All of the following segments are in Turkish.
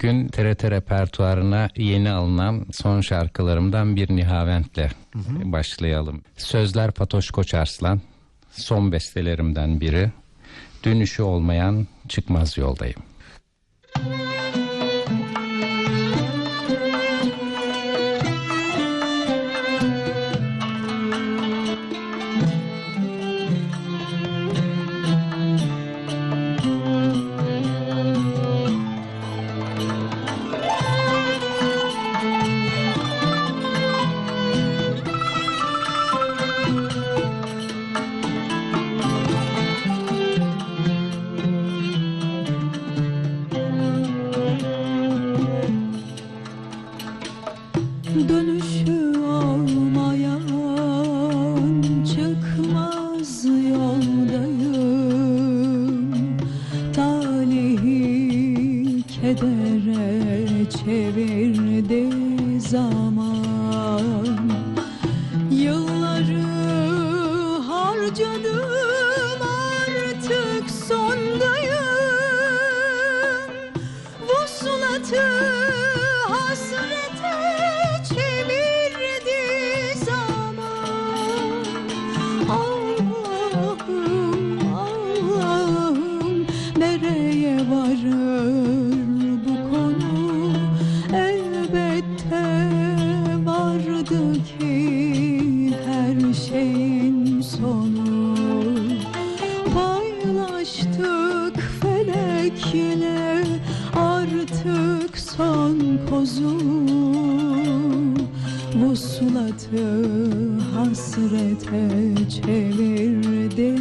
Bugün TRT repertuarına yeni alınan son şarkılarımdan bir Nihavent'le başlayalım. Sözler Patoş Koçarslan, son bestelerimden biri. Dönüşü olmayan çıkmaz yoldayım. Olmayan çıkmaz yoldayım. Talihi kedere çevirdi zaman Yılları harcadım son kozu Vuslatı hasrete çevirdi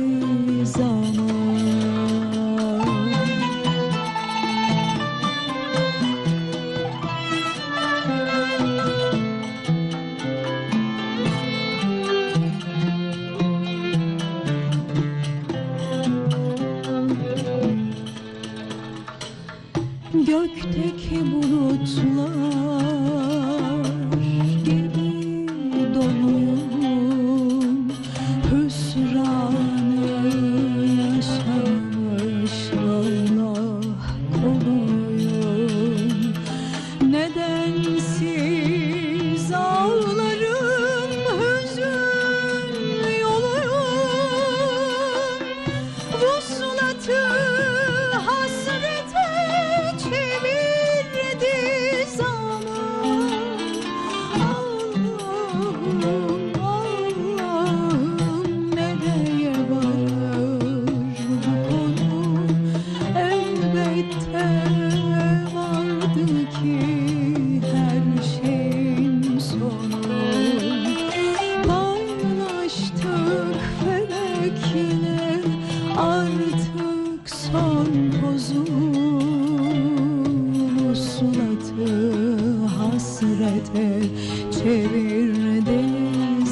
Gökteki bulutlar artık son kozu Vuslatı hasrete çevirdi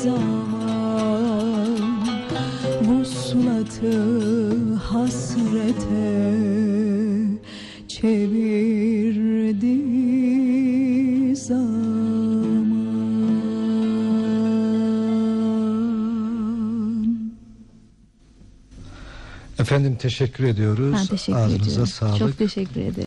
zaman. Vuslatı hasrete çevirdi zaman Efendim teşekkür ediyoruz. Ben teşekkür Ağzınıza ediyorum. sağlık. Çok teşekkür ederim.